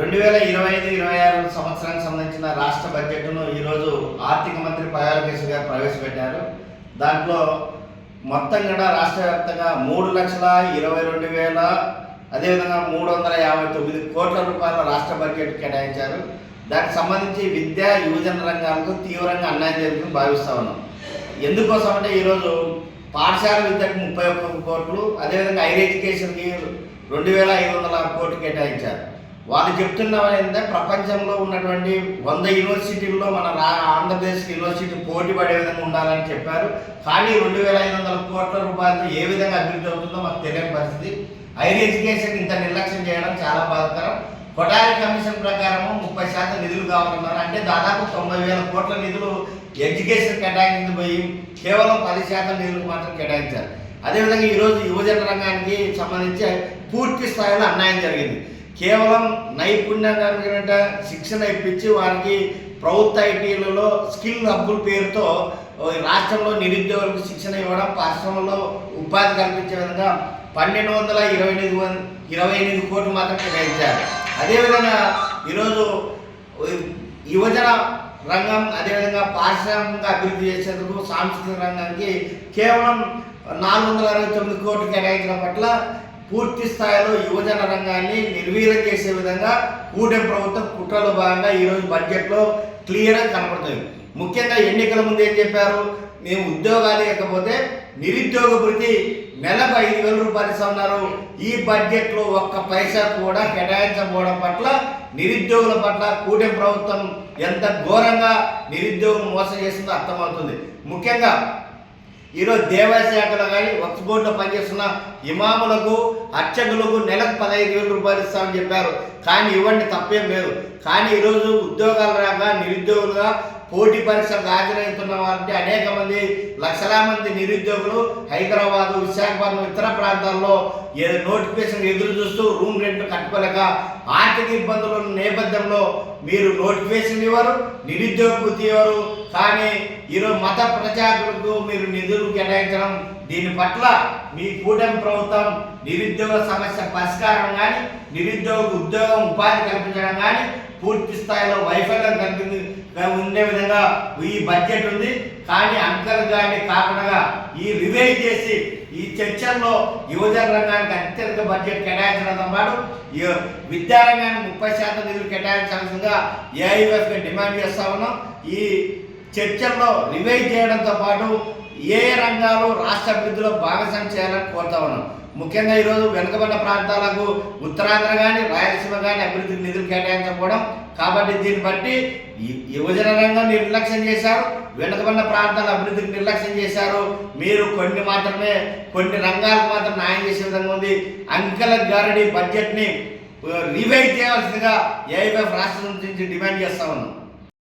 రెండు వేల ఇరవై ఐదు ఇరవై ఆరు సంవత్సరానికి సంబంధించిన రాష్ట్ర బడ్జెట్ను ఈరోజు ఆర్థిక మంత్రి పయాలకేశ్ గారు ప్రవేశపెట్టారు. దాంట్లో మొత్తం కూడా రాష్ట్ర వ్యాప్తంగా మూడు లక్షల ఇరవై రెండు వేల అదేవిధంగా మూడు వందల యాభై తొమ్మిది కోట్ల రూపాయల రాష్ట్ర బడ్జెట్ కేటాయించారు. దానికి సంబంధించి విద్యా యువజన రంగాలకు తీవ్రంగా అన్యాయం జరుగుతుందని భావిస్తా ఉన్నాం. ఎందుకోసం అంటే ఈరోజు పాఠశాల విద్యకు ముప్పై ఒక్క కోట్లు అదేవిధంగా హైర్ ఎడ్యుకేషన్కి రెండు వేల ఐదు వందల కోట్లు కేటాయించారు. వాళ్ళు చెప్తున్నది ఏంటంటే ప్రపంచంలో ఉన్నటువంటి వంద యూనివర్సిటీల్లో మన రా ఆంధ్రప్రదేశ్ యూనివర్సిటీ పోటీ పడే విధంగా ఉండాలని చెప్పారు. కానీ రెండు వేల ఐదు వందల కోట్ల రూపాయలు ఏ విధంగా అభివృద్ధి అవుతుందో మాకు తెలియని పరిస్థితి. హైర్ ఎడ్యుకేషన్ ఇంత నిర్లక్ష్యం చేయడం చాలా బాధకరం. కొటారి కమిషన్ ప్రకారం ముప్పై శాతం నిధులు కావాలన్నారు. అంటే దాదాపు తొంభై వేల కోట్ల నిధులు ఎడ్యుకేషన్ కేటాయించింది పోయి కేవలం పది శాతం నిధులు మాత్రం కేటాయించారు. అదేవిధంగా ఈరోజు యువజన రంగానికి సంబంధించి పూర్తి స్థాయిలో అన్యాయం జరిగింది. కేవలం నైపుణ్యంగా శిక్షణ ఇప్పించి వారికి ప్రభుత్వ ఐటీలలో స్కిల్ హబ్బుల పేరుతో రాష్ట్రంలో నిరుద్యోగులకు శిక్షణ ఇవ్వడం పరిశ్రమలో ఉపాధి కల్పించే విధంగా పన్నెండు వందల ఇరవై ఎనిమిది ఇరవై ఎనిమిది కోట్లు మాత్రం కేటాయించారు. అదేవిధంగా ఈరోజు యువజన రంగం అదేవిధంగా పారిశ్రామిక అభివృద్ధి చేసేందుకు సాంస్కృతిక రంగానికి కేవలం నాలుగు వందల అరవై తొమ్మిది కోట్లు కేటాయించడం పట్ల పూర్తి స్థాయిలో యువజన రంగాన్ని నిర్వీర్యం చేసే విధంగా కూటమి ప్రభుత్వం కుట్రలో భాగంగా ఈరోజు బడ్జెట్లో క్లియర్గా కనపడుతుంది ముఖ్యంగా ఎన్నికల ముందు ఏం చెప్పారు? మేము ఉద్యోగాలు ఇవ్వకపోతే నిరుద్యోగ వృద్ధి నెలకు ఐదు వేల రూపాయలు ఇస్తున్నారు ఈ బడ్జెట్లో ఒక్క పైసా కూడా కేటాయించకపోవడం పట్ల నిరుద్యోగుల పట్ల కూటమి ప్రభుత్వం ఎంత ఘోరంగా నిరుద్యోగం మోసం చేసిందో అర్థమవుతుంది. ముఖ్యంగా ఈరోజు దేవాలయ కానీ వక్స్ బోర్డులో పనిచేస్తున్న ఇమాములకు అర్చకులకు నెలకు పదహైదు వేల రూపాయలు ఇస్తామని చెప్పారు. కానీ ఇవ్వండి తప్పేం లేదు. కానీ ఈరోజు ఉద్యోగాలు రాక నిరుద్యోగులుగా పోటీ పరీక్షలకు హాజరవుతున్న వారికి అనేక మంది లక్షల మంది నిరుద్యోగులు హైదరాబాద్ విశాఖపట్నం ఇతర ప్రాంతాల్లో ఏదో నోటిఫికేషన్ ఎదురు చూస్తూ రూమ్ రెంట్ కట్టుకోలేక ఆర్థిక ఇబ్బందుల నేపథ్యంలో మీరు నోటిఫికేషన్ ఇవ్వరు నిరుద్యోగ వృత్తి ఇవ్వరు కానీ ఈరోజు మత ప్రచారులకు మీరు నిధులు కేటాయించడం దీని పట్ల మీ కూటమి ప్రభుత్వం నిరుద్యోగ సమస్య పరిష్కారం కానీ నిరుద్యోగ ఉద్యోగం ఉపాధి కల్పించడం కానీ పూర్తి స్థాయిలో వైఫల్యం కల్పింది ఉండే విధంగా ఈ బడ్జెట్ ఉంది. కానీ అంకల్ కాకుండా ఈ రివైవ్ చేసి ఈ చర్చల్లో యువజన రంగానికి అత్యధిక బడ్జెట్ కేటాయించడంతో పాటు విద్యారంగానికి ముప్పై శాతం నిధులు కేటాయించాల్సిందిగా ఏఐఎఫ్ డిమాండ్ చేస్తా ఉన్నాం. ఈ చర్చల్లో రివైజ్ చేయడంతో పాటు ఏ రంగాలు రాష్ట్ర అభివృద్ధిలో భాగస్వామ్యం చేయాలని కోరుతా ఉన్నాం. ముఖ్యంగా ఈరోజు వెనుకబడిన ప్రాంతాలకు ఉత్తరాంధ్ర కానీ రాయలసీమ కానీ అభివృద్ధికి నిధులు కేటాయించకపోవడం. కాబట్టి దీన్ని బట్టి యువజన రంగం నిర్లక్ష్యం చేశారు. వెనుకబడిన ప్రాంతాల అభివృద్ధికి నిర్లక్ష్యం చేశారు. మీరు కొన్ని మాత్రమే కొన్ని రంగాలకు మాత్రం న్యాయం చేసే విధంగా ఉంది. అంకెల గారడి బడ్జెట్ని రివైజ్ చేయాల్సిందిగా ఏఐఎఫ్ రాష్ట్రం నుంచి డిమాండ్ చేస్తా ఉన్నాం.